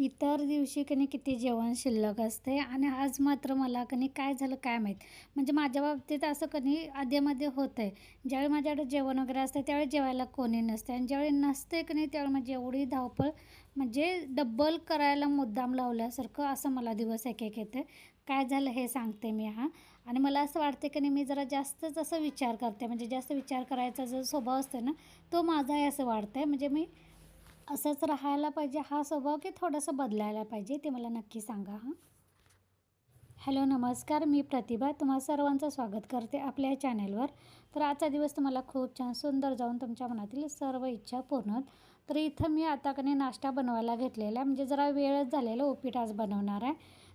इतर दिवशी कनी किती जेवण शिल्लक असते आणि आज मात्र मला कनी काय झालं काय माहीत. म्हणजे माझ्या बाबतीत असं कनी आधेमध्ये होतं आहे ज्यावेळी माझ्याकडे जेवण वगैरे असतं त्यावेळी जेवायला कोणी नसते आणि ज्यावेळी नसते कनी त्यावेळी माझी एवढी धावपळ म्हणजे डब्बल करायला मुद्दाम लावल्यासारखं असं मला दिवस एक एक येते काय झालं हे सांगते मी हां. आणि मला असं वाटते की नाही मी जरा जास्तच असं विचार करते. म्हणजे जास्त विचार करायचा जो स्वभाव असतो ना तो माझाही असं वाटतं आहे म्हणजे मी असंच राहायला पाहिजे हा स्वभाव की थोडंसं बदलायला पाहिजे ते मला नक्की सांगा हां. हॅलो नमस्कार मी प्रतिभा तुम्हा सर्वांचं स्वागत करते आपल्या चॅनेलवर. तर आजचा दिवस तुम्हाला खूप छान सुंदर जाऊन तुमच्या मनातील सर्व इच्छा पूर्ण तर इथं मी आता कने नाश्ता बनवायला घेतलेला आहे म्हणजे जरा वेळच झालेला उपीट आज बनवणार आहे.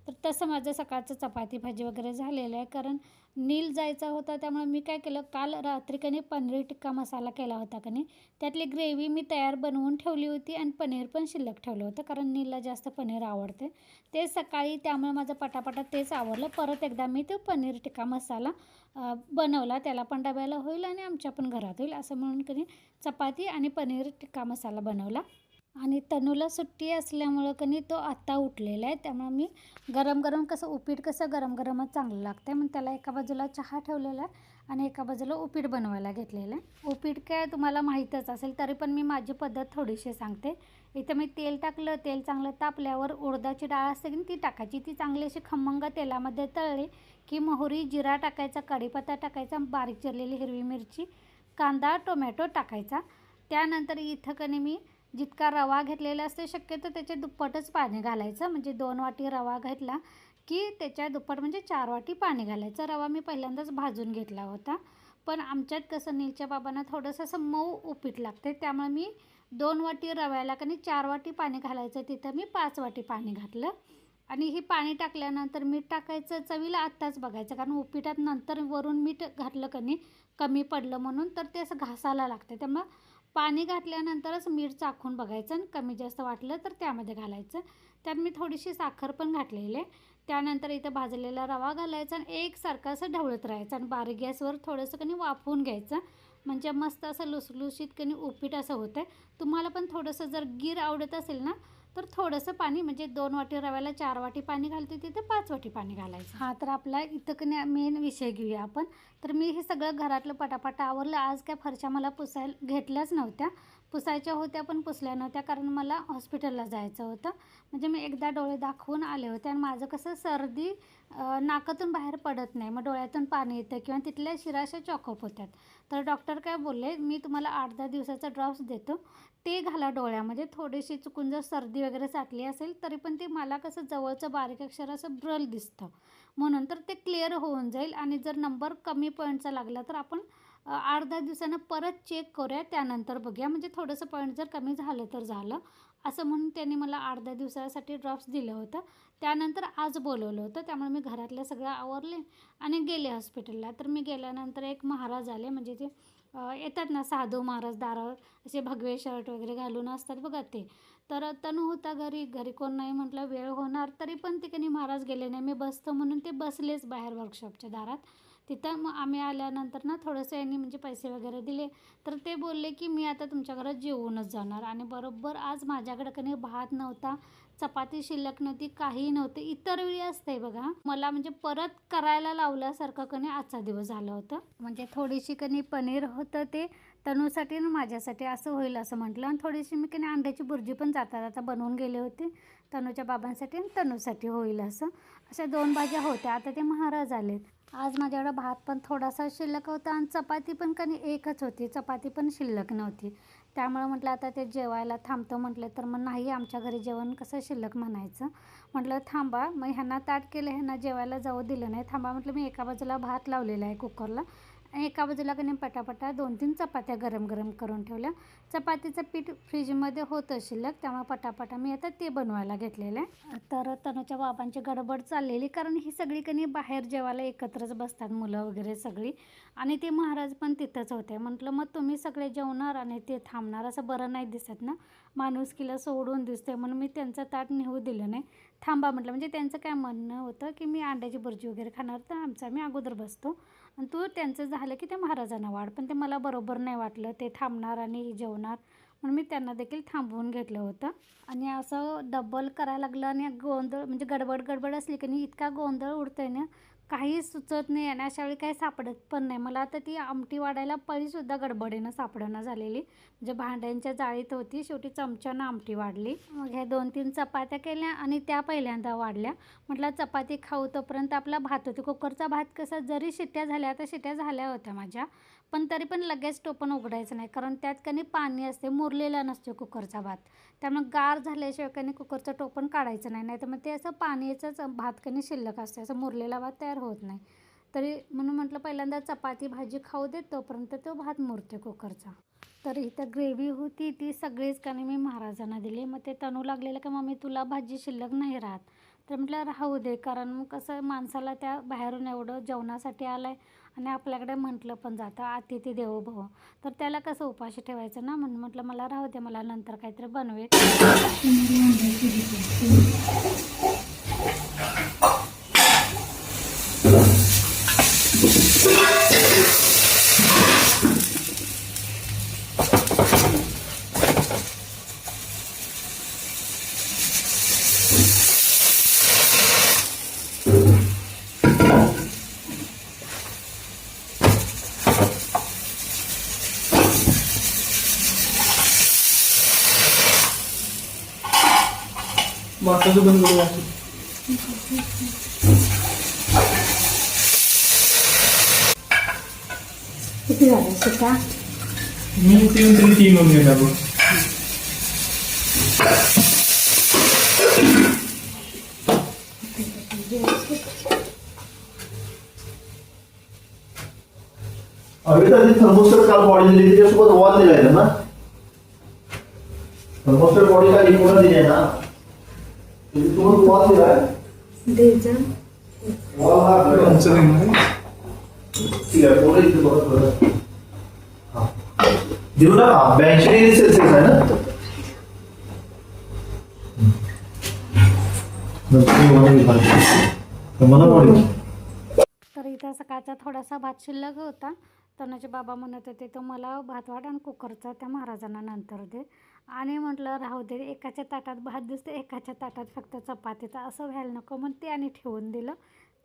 तर तसं माझं सकाळचं चपाती भाजी वगैरे झालेलं आहे. कारण नील जायचा होता त्यामुळे मी काय केलं काल रात्री कनी पनीर टिक्का मसाला केला होता कनी. त्यातली ग्रेव्ही मी तयार बनवून ठेवली होती आणि पनीर पण शिल्लक ठेवलं होतं कारण नीलला जास्त पनीर आवडते. ते सकाळी त्यामुळे माझं पटापटा तेच आवडलं परत एकदा मी तो पनीर टिक्का मसाला बनवला. त्याला पण डब्याला होईल आणि आमच्या पण घरात होईल असं म्हणून कधी चपाती आणि पनीर टिक्का मसाला बनवला. आणि तनूला सुट्टी असल्यामुळं कनी तो आत्ता उठलेला आहे. त्यामुळं मी गरम गरम कसं उपीट कसं गरम गरमच चांगलं लागतं आहे मग त्याला एका बाजूला चहा ठेवलेला आहे आणि एका बाजूला उपीट बनवायला घेतलेलं आहे. उपीट काय तुम्हाला माहीतच असेल तरी पण मी माझी पद्धत थोडीशी सांगते. इथं मी तेल टाकलं तेल चांगलं तापल्यावर उडदाची डाळ असते की ती टाकायची. ती चांगली अशी खमंग तेलामध्ये तळली की मोहरी जिरा टाकायचा कढीपत्ता टाकायचा बारीक चिरलेली हिरवी मिरची कांदा टोमॅटो टाकायचा. त्यानंतर इथं कनी मी जितका रवा घेतलेला असते शक्यतो त्याच्या दुप्पटच पाणी घालायचं. म्हणजे दोन वाटी रवा घेतला की त्याच्या दुप्पट म्हणजे चार वाटी पाणी घालायचं. रवा मी पहिल्यांदाच भाजून घेतला होता. पण आमच्यात कसं नीलच्या बाबांना थोडंसं असं मऊ उपीट लागते. त्यामुळे मी दोन वाटी रव्याला कनी चार वाटी पाणी घालायचं. तिथं मी पाच वाटी पाणी घातलं. आणि हे पाणी टाकल्यानंतर मीठ टाकायचं चवीला आत्ताच बघायचं. कारण उपीटात नंतर वरून मीठ घातलं कनी कमी पडलं म्हणून तर ते असं घासायला लागतं. त्यामुळं पाणी घातल्यानंतरच मीठ चाखून बघायचं आणि कमी जास्त वाटलं तर त्यामध्ये घालायचं. त्यात मी थोडीशी साखर पण घातलेली आहे. त्यानंतर इथं भाजलेला रवा घालायचा आणि एकसारखं असं ढवळत राहायचं आणि बारीक गॅसवर थोडंसं कणी वाफवून घ्यायचं. म्हणजे मस्त असं लुसलुशीत कणी उपीट असं होतं आहे तुम्हाला पण थोडंसं जर गीर आवडत असेल ना तर थोडंसं पाणी म्हणजे दोन वाटी रव्याला चार वाटी पाणी घालते तिथे पाच वाटी पाणी घालायचं. हा तर आपला इथं कणी मेन विषय घेऊया आपण. तर मी हे सगळं घरातलं पटापट आवरलं. आज काय फरशा मला पुसायला घेतल्याच नव्हत्या. पुसायच्या होत्या पण पुसल्या नव्हत्या. कारण मला हॉस्पिटलला जायचं होतं. म्हणजे मी एकदा डोळे दाखवून आले होते आणि माझं कसं सर्दी नाकातून बाहेर पडत नाही. मग डोळ्यातून पाणी येतं किंवा तिथल्या शिराशा चॉकअप होत्यात. तर डॉक्टर काय बोलले मी तुम्हाला आठ दहा दिवसाचा ड्रॉप्स देतो. ते घाला डोळ्यामध्ये. थोडीशी चुकून जर सर्दी वगैरे साठली असेल तरी पण ते मला कसं जवळचं बारीक अक्षर असं ब्रल दिसतं. म्हणून तर ते क्लिअर होऊन जाईल आणि जर नंबर कमी पॉईंटचा लागला तर आपण आठ दहा दिवसानं परत चेक करूया त्यानंतर बघूया. म्हणजे थोडंसं पॉईंट जर कमी झालं तर झालं. असं म्हणून त्यांनी मला आठ दहा दिवसासाठी ड्रॉप्स दिलं होतं. त्यानंतर आज बोलवलं होतं. त्यामुळे मी घरातलं सगळं आवरले आणि गेले हॉस्पिटलला तर मी गेल्यानंतर एक महाराज आले. म्हणजे ते येतात ना साधू महाराज दारावर. असे भगवे शर्ट वगैरे घालून असतात बघा ते. तर तनू होता घरी. घरी कोण नाही म्हटलं वेळ होणार तरी पण तिकडे महाराज गेले नाही. मी बसतो म्हणून ते बसलेच बाहेर वर्कशॉपच्या दारात. तिथं मग आम्ही आल्यानंतर ना थोडंसं यांनी म्हणजे पैसे वगैरे दिले. तर ते बोलले की मी आता तुमच्या घरात जेवूनच जाणार. आणि बरोबर आज माझ्याकडे कधी भात नव्हता चपाती शिल्लक नव्हती काहीही नव्हते इतर वेळी असते बघा. मला म्हणजे परत करायला लावल्यासारखं कणी आजचा दिवस झाला होता. म्हणजे थोडीशी कणी पनीर होतं ते. तनूसाठी आणि माझ्यासाठी असं होईल असं म्हटलं. आणि थोडीशी मी कणी अंड्याची बुर्जी पण जाता जाता बनवून गेले होते. तनूच्या बाबांसाठी आणि तनूसाठी होईल असं. अशा दोन भाज्या होत्या. आता ते महाराज आलेत. आज माझ्याकडं भात पण थोडासा शिल्लक होता आणि चपाती पण कधी एकच होती. चपाती पण शिल्लक नव्हती. त्यामुळं म्हटलं आता ते जेवायला थांबतो म्हटलं तर मग नाही आमच्या घरी जेवण कसं शिल्लक म्हणायचं. म्हटलं थांबा. मग ह्यांना ताट केलं. ह्यांना जेवायला जाऊ दिलं नाही. थांबा म्हटलं मी एका बाजूला भात लावलेला आहे कुकरला. आणि एका बाजूला कधी पटापटा दोन तीन चपात्या गरम गरम करून ठेवल्या. चपातीचं पीठ फ्रीजमध्ये होतं शिल्लक त्यामुळे पटापटा मी आता ते बनवायला घेतलेलं आहे. तर तनुच्या बाबांची गडबड चाललेली कारण ही सगळी कणी बाहेर जेवायला एकत्रच बसतात मुलं वगैरे सगळी. आणि ते महाराज पण तिथंच होते. म्हटलं मग तुम्ही सगळे जेवणार आणि ते थांबणार असं बरं नाही दिसत ना. माणुसकीला सोडून दिसते म्हणून मी त्यांचं ताट नेऊ दिलं नाही. थांबा म्हटलं. म्हणजे त्यांचं काय म्हणणं होतं की मी अंड्याची भुर्जी वगैरे खाणार तर आमचा मी अगोदर बसतो. आणि तू त्यांचं झालं की ते महाराजांना वाढ. पण ते मला बरोबर नाही वाटलं. ते थांबणार आणि जेवणार. म्हणून मी त्यांना देखील थांबवून घेतलं होतं. आणि असं डबल करायला लागलं आणि गोंधळ म्हणजे गडबड गडबड असली की नाही इतका गोंधळ उडतोय ना. काही सुचत नाही आणि अशा वेळी काही सापडत पण नाही. मला आता ती आमटी वाढायला पळीसुद्धा गडबडीनं सापडणं झालेली. म्हणजे भांड्यांच्या जाळीत होती शेवटी चमच्यानं आमटी वाढली. मग ह्या दोन तीन चपात्या केल्या आणि त्या पहिल्यांदा वाढल्या. म्हटलं चपाती खाऊ तोपर्यंत आपला भात होती. कुकरचा भात कसा जरी शिट्ट्या झाल्या तर शिट्ट्या झाल्या होत्या माझ्या. पण तरी पण लगेच टोपण उघडायचं नाही. कारण त्यात कनी पाणी असते मुरलेला नसतो कुकरचा भात. त्यामुळे गार झाल्याशिवाय कधी कुकरचं टोपण काढायचं नाही. नाही तर मग ते असं पाण्याचंच भात कनी शिल्लक असते. असं मुरलेला भात तयार होत नाही. तरी म्हणून म्हटलं पहिल्यांदा चपाती भाजी खाऊ देत तोपर्यंत तो भात मुरते कुकरचा. तर इथं ग्रेव्ही होती ती सगळीच का मी महाराजांना दिली. मग ते तणू लागलेलं का मम्मी तुला भाजी शिल्लक नाही राहत. तर म्हटलं राहू दे. कारण मग कसं माणसाला त्या बाहेरून एवढं जेवणासाठी आलं आहे आणि आपल्याकडे म्हटलं पण जातं अतिथी देवो भव. तर त्याला कसं उपाशी ठेवायचं ना म्हणून म्हटलं मला राहू दे मला नंतर काहीतरी बनवेल. वाटाचं बंद करू वाटतं किती झालं शिका मी तीन तरी तीन होऊन गेला बघ अविता ती थर्मोस्टर काल बॉडी दिली त्याच्यासोबत वॉल दिलाय ना थर्मोस्टर बॉडी काल इकडून दिली आहे ना देऊ ना ब्याऐंशी डिग्री सेल्सिअस आहे ना तर इथं सकाळचा थोडासा भात शिल्लक होता. तनुचे बाबा म्हणत होते तो मला भात वाट आणि कुकरचा त्या महाराजांना नंतर दे. आणि म्हटलं राहू दे एकाच्या ताटात भात दिसते एकाच्या ताटात फक्त चपातीचा असं व्हायला नको मग ते आणि ठेवून दिलं.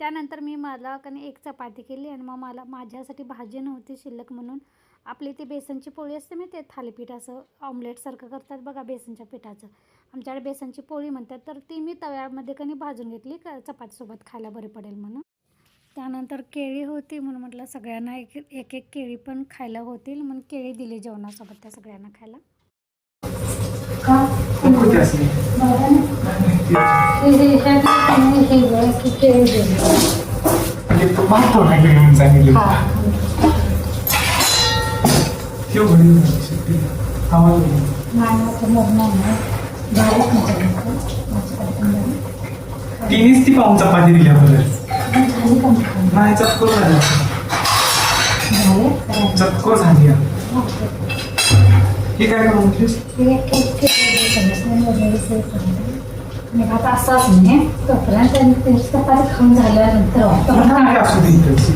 त्यानंतर मी मला कणी एक चपाती केली आणि मग मला माझ्यासाठी भाजी नव्हती शिल्लक म्हणून. आपली ती बेसनची पोळी असते मी ते थालीपीठ असं ऑमलेटसारखं करतात बघा बेसनच्या पिठाचं. आमच्याकडे बेसनची पोळी म्हणतात तर ती मी तव्यामध्ये कणी भाजून घेतली का चपातीसोबत खायला बरी पडेल म्हणून. त्यानंतर केळी होती म्हणून म्हटलं सगळ्यांना एक एक एक केळी पण खायला होतील म्हणून केळी दिली जेवणासोबत त्या सगळ्यांना खायला कुठे असली म्हणजे तो मागतो नाही म्हणून सांगितलं ठेव घरी आवाज येईल. तिनेच ती पाहून चपाती दिल्या बरं नाही चटको झाला चटको झाली हे काय करू म्हटलीस आता असंच नाही तोपर्यंत त्यांची चपाती खाऊन झाल्यानंतर काय असू दे इथंच.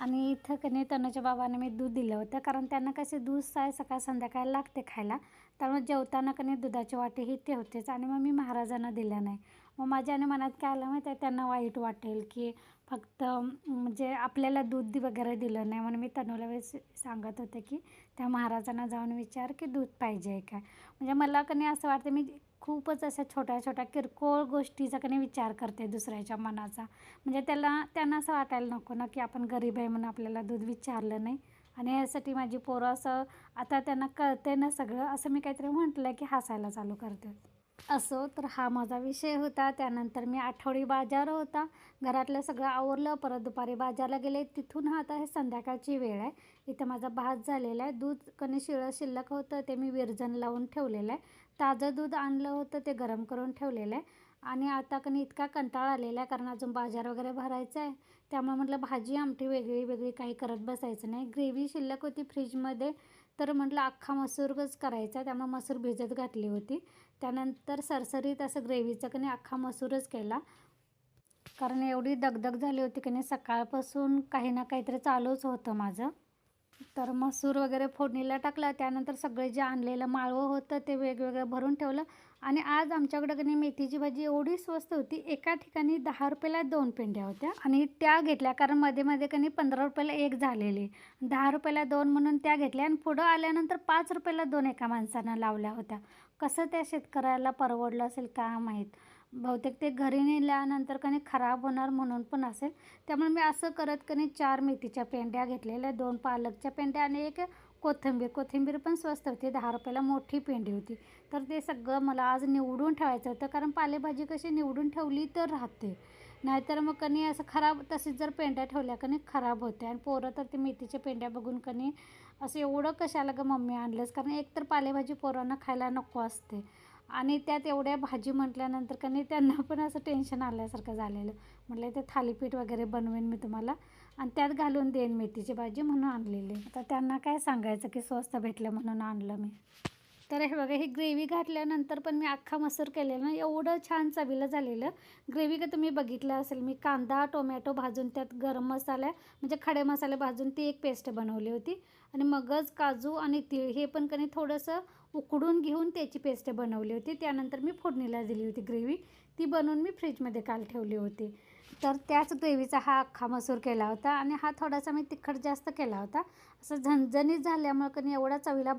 आणि इथं का नाही तनुच्या बाबांना मी दूध दिलं होतं कारण त्यांना कसे दूध साय सकाळ संध्याकाळ लागते खायला. त्यामुळे जेवताना का नाही दुधाची वाटी ही ते होतेच. आणि मग मी महाराजांना दिलं नाही. मग माझ्या आणि मनात काय आलं माहिती आहे? त्यांना वाईट वाटेल की फक्त म्हणजे आपल्याला दूध वगैरे दिलं नाही म्हणून मी तनूला वेळेस सांगत होते की त्या महाराजांना जाऊन विचार की दूध पाहिजे आहे काय म्हणजे मला का नाही असं वाटतं मी खूपच अशा छोट्या छोट्या किरकोळ गोष्टीचा कनी विचार करते दुसऱ्याच्या मनाचा. म्हणजे त्याला त्यांना असं वाटायला नको ना की आपण गरीब आहे म्हणून आपल्याला दूध विचारलं नाही. आणि यासाठी माझी पोरं असं आता त्यांना कळते ना सगळं असं मी काहीतरी म्हटलं की हसायला चालू करते असो तर हा माझा विषय होता. त्यानंतर मी आठवडी बाजार होता. घरातलं सगळं आवरलं. परत दुपारी बाजारला गेले. तिथून हा आता हे संध्याकाळची वेळ आहे. इथं माझा भात झालेला आहे. दूध कणी शिळं शिल्लक होतं. ते मी विरजन लावून ठेवलेलं आहे. ताजं दूध आणलं होतं. ते गरम करून ठेवलेलं आहे. आणि आता कणी इतका कंटाळा आलेला आहे. कारण अजून बाजार वगैरे भरायचा आहे. त्यामुळे म्हटलं भाजी आमटी वेगळी वेगळी काही करत बसायचं नाही. ग्रेव्ही शिल्लक होती फ्रीजमध्ये तर म्हटलं अख्खा मसूरच करायचा. त्यामुळे मसूर भिजत घातली होती. त्यानंतर सरसरीत असं ग्रेव्हीचं कणी अख्खा मसूरच केला. कारण एवढी दगदग झाली होती की नाही सकाळपासून काही ना काहीतरी चालूच होतं माझं. तर मसूर वगैरे फोडणीला टाकला. त्यानंतर सगळे जे आणलेलं माळवं होतं ते वेगवेगळं भरून ठेवलं. आणि आज आमच्याकडं की मेथीची भाजी एवढी स्वस्त होती एका ठिकाणी दहा रुपयाला दोन पेंड्या होत्या आणि त्या घेतल्या कारण मध्ये मध्ये कनी पंधरा रुपयाला एक झालेली. दहा रुपयाला दोन म्हणून त्या घेतल्या आणि पुढं आल्यानंतर पाच रुपयाला दोन एका माणसानं लावल्या होत्या. कसं त्या शेतकऱ्याला परवडलं असेल का माहीत? बहुतेक ते घरी नेल्यानंतर कनी खराब होणार म्हणून पण असेल. त्यामुळे मी असं करत कनी चार मेथीच्या पेंड्या घेतलेल्या दोन पालकच्या पेंड्या आणि एक कोथिंबीर कोथिंबीर पण स्वस्त होती दहा रुपयाला मोठी पेंडी होती. तर ते सगळं मला आज निवडून ठेवायचं होतं कारण पालेभाजी कशी निवडून ठेवली तर राहते. नाहीतर मग कणी असं खराब तशीच जर पेंड्या ठेवल्या कणी खराब होते आणि पोरं तर ते मेथीच्या पेंड्या बघून कणी असं एवढं कशाला ग मम्मी आणलंस? कारण एक तर पालेभाजी पोरांना खायला नको असते. आणि त्यात एवढ्या भाजी म्हटल्यानंतर कणी त्यांना पण असं टेन्शन आल्यासारखं झालेलं. म्हटलं ते थालीपीठ वगैरे बनवेन मी तुम्हाला. आणि त्यात घालून देईन मेथीची भाजी म्हणून आणलेली. आता त्यांना काय सांगायचं की स्वस्त भेटलं म्हणून आणलं मी. तर हे बघा ही ग्रेव्ही घातल्यानंतर पण मी अख्खा मसूर केलेला ना एवढं छान चवीला झालेलं. ग्रेव्ही का तुम्ही बघितलं असेल मी कांदा टोमॅटो भाजून त्यात गरम मसाला म्हणजे खडे मसाले भाजून ती एक पेस्ट बनवली होती. आणि मगज काजू आणि तीळ हे पण कधी थोडंसं उकडून घेऊन त्याची पेस्ट बनवली होती. त्यानंतर मी फोडणीला दिली होती ग्रेव्ही. ती बनवून मी फ्रीजमध्ये काल ठेवली होती. तर त्याच ग्रेव्हीचा हा अख्खा मसूर केला होता आणि हा थोडासा मी तिखट जास्त केला होता. असं झणझणीत झाल्यामुळं कधी एवढा चवीला